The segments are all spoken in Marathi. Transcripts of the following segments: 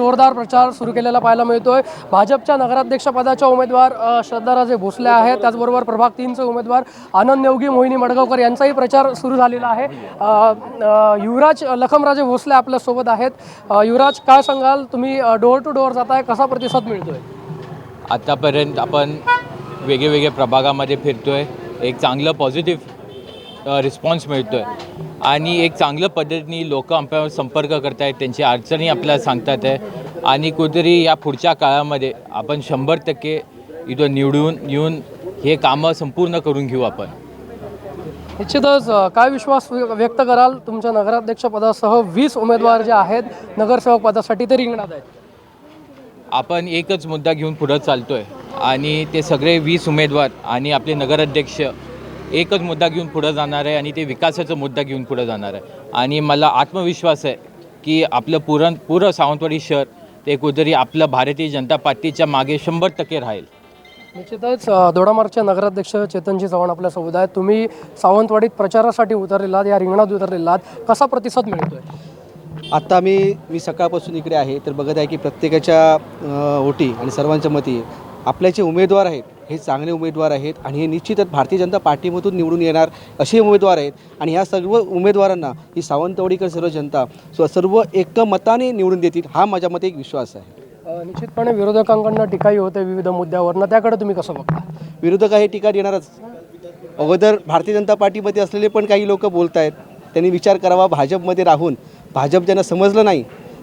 जोरदार प्रचार सुरू केलेला पाहायला मिळतोय. भाजपच्या नगराध्यक्षपदाच्या उमेदवार श्रद्धाराजे भोसले आहेत. त्याचबरोबर प्रभाग तीनचे उमेदवार आनंद नेवगी मोहिनी मडगावकर यांचाही प्रचार सुरू झालेला आहे. युवराज लखमराजे भोसले आपल्यासोबत आहेत. युवराज काय सांगाल? तुम्ही डोअर टू डोअर जाताय. कसा प्रतिसाद मिळतोय? आत्तापर्यंत आपण वेगळे वेगळे प्रभागामध्ये फिरतो आहे एक चांगलं पॉझिटिव्ह रिस्पॉन्स मिळतो आहे आणि एक चांगल्या पद्धतीने लोक आपल्यावर संपर्क करत आहेत त्यांची अडचणी आपल्याला सांगतात आहे. आणि कुठेतरी या पुढच्या काळामध्ये आपण शंभर टक्के इथं निवडून येऊन हे कामं संपूर्ण करून घेऊ आपण. निश्चितच काय विश्वास व्य- व्यक्त कराल तुमच्या नगराध्यक्षपदासह वीस उमेदवार जे आहेत नगरसेवक पदासाठी ते रिंगणात आहेत. आपण एकच मुद्दा घेऊन पुढं चालतो आहे आणि ते सगळे वीस उमेदवार आणि आपले नगराध्यक्ष एकच मुद्दा घेऊन पुढं जाणार आहे आणि ते विकासाचा मुद्दा घेऊन पुढं जाणार आहे. आणि मला आत्मविश्वास आहे की आपलं पुरण पूर्ण सावंतवाडी शहर ते कुठेतरी आपलं भारतीय जनता पार्टीच्या मागे शंभर टक्के राहील. निश्चितच अ, दोडामार्गचे नगराध्यक्ष चेतनजी चव्हाण आपल्यासोबत आहेत. तुम्ही सावंतवाडीत प्रचारासाठी उतरलेलात या रिंगणात उतरलेलात. कसा प्रतिसाद मिळतोय? आत्ता मी मी सकाळपासून इकडे आहे तर बघत आहे की प्रत्येकाच्या ओटी आणि सर्वांच्या मती आपले जे उमेदवार आहेत. हे चांगले उमेदवार आहेत आणि हे निश्चितच भारतीय जनता पार्टीमधून निवडून येणार असे उमेदवार आहेत. आणि ह्या सर्व उमेदवारांना ही सावंतवाडीकर सर्व जनता सर्व एकमताने निवडून देतील हा माझ्या मते एक विश्वास आहे. निश्चितपणे विरोधकांकडनं टीकाही होते विविध मुद्द्यावरनं. त्याकडे तुम्ही कसं बघता? विरोधक हे टीका येणारच अगोदर भारतीय जनता पार्टीमध्ये असलेले पण काही लोक बोलत आहेत त्यांनी विचार करावा भाजपमध्ये राहून. भाजप ज्यांना समजलं नाही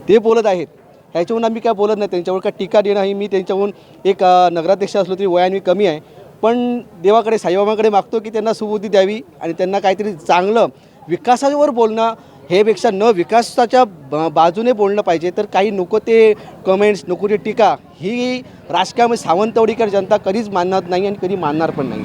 ते बोलत आहेत. ह्याच्याहून आम्ही काय बोलत नाही त्यांच्यावर काय टीका देणं ही मी त्यांच्याहून एक नगराध्यक्ष असलो तरी वयाने मी कमी आहे. पण देवाकडे साईबाबाकडे मागतो की त्यांना सुबुद्धी द्यावी आणि त्यांना काहीतरी चांगलं विकासावर बोलणं हेपेक्षा न विकासाच्या ब- बाजूने बोलणं पाहिजे. तर काही नको ते कमेंट्स नको ते टीका. ही राजकारणामध्ये सावंतवाडीकर जनता कधीच मानणार नाही आणि कधी मानणार पण नाही.